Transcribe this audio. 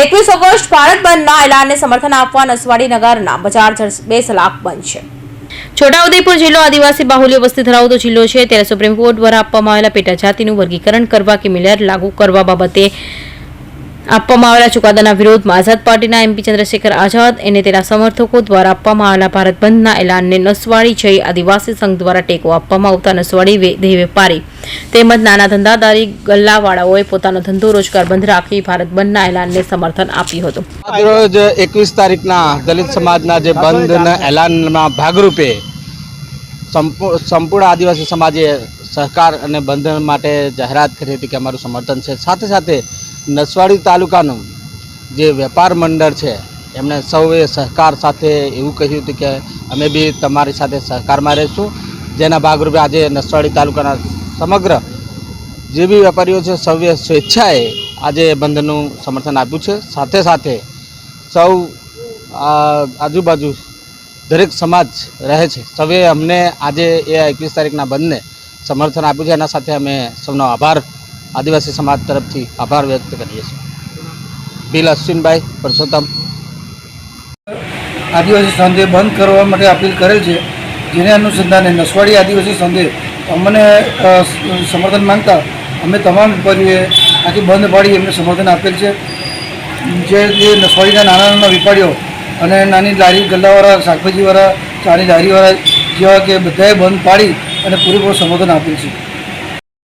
એકવીસ ઓગસ્ટ ભારત બંધના એલાનને સમર્થન આપવા નસવાડી નગરના બજાર બે સલાક છે. છોટાઉદેપુર જિલ્લો આદિવાસી બાહુલ્ય વસ્તી ધરાવતો જિલ્લો છે. ત્યારે સુપ્રીમ કોર્ટ દ્વારા આપવામાં આવેલા પેટા જાતિનું વર્ગીકરણ કરવા કે મિલર લાગુ કરવા બાબતે આપવામાં આવેલા ચુકાદાના વિરોધમાં આઝાદ પાર્ટીના એમપી ચંદ્રશેખર આઝાદ અને તેના સમર્થકો દ્વારા આપવામાં આવેલા ભારત બંધના એલાનને નસવાડી જઈ આદિવાસી સંઘ દ્વારા ટેકો આપવામાં આવતા નસવાડી દેહ વેપારી તેમજ નાના ધંધાદારી ગલ્લાવાળાઓએ પોતાનો ધંધો રોજગાર બંધ રાખી ભારત બંધના એલાનને સમર્થન આપ્યું હતું. આજરોજ એકવીસ તારીખના દલિત સમાજના જે બંધના એલાનના ભાગરૂપે સંપૂર્ણ આદિવાસી સમાજે સહકાર અને બંધન માટે જાહેરાત કરી હતી કે અમારું સમર્થન છે. સાથે સાથે નસવાડી તાલુકાનું જે વેપાર મંડળ છે, એમણે સૌએ સહકાર સાથે એવું કહ્યું હતું કે અમે બી તમારી સાથે સહકારમાં રહીશું. જેના ભાગરૂપે આજે નસવાડી તાલુકાના સમગ્ર જે બી વેપારીઓ છે, સૌએ સ્વેચ્છાએ આજે બંધનું સમર્થન આપ્યું છે. સાથે સાથે સૌ આજુબાજુ દરેક સમાજ રહે છે. સૌએ અમને આજે એ એકવીસ તારીખના બંધને સમર્થન આપ્યું છે. એના સાથે અમે સૌનો આભાર આદિવાસી સમાજ તરફથી આભાર વ્યક્ત કરીએ છીએ. બિલ અશ્વિનભાઈ પરસોત્તમ. આદિવાસી સંઘે બંધ કરવા માટે અપીલ કરેલ છે, જેને અનુસંધાને નસવાડી આદિવાસી સંધે અમને સમર્થન માંગતા અમે તમામ વેપારીઓએ આથી બંધ પાડી એમને સમર્થન આપેલ છે. જે જે નસવાડીના નાના નાના વેપારીઓ અને નાની લારી ગલ્લાવાળા, શાકભાજીવાળા, ચાની લારીવાળા જેવા કે બધાએ બંધ પાડી અને પૂરેપૂરું સમર્થન આપેલ છે.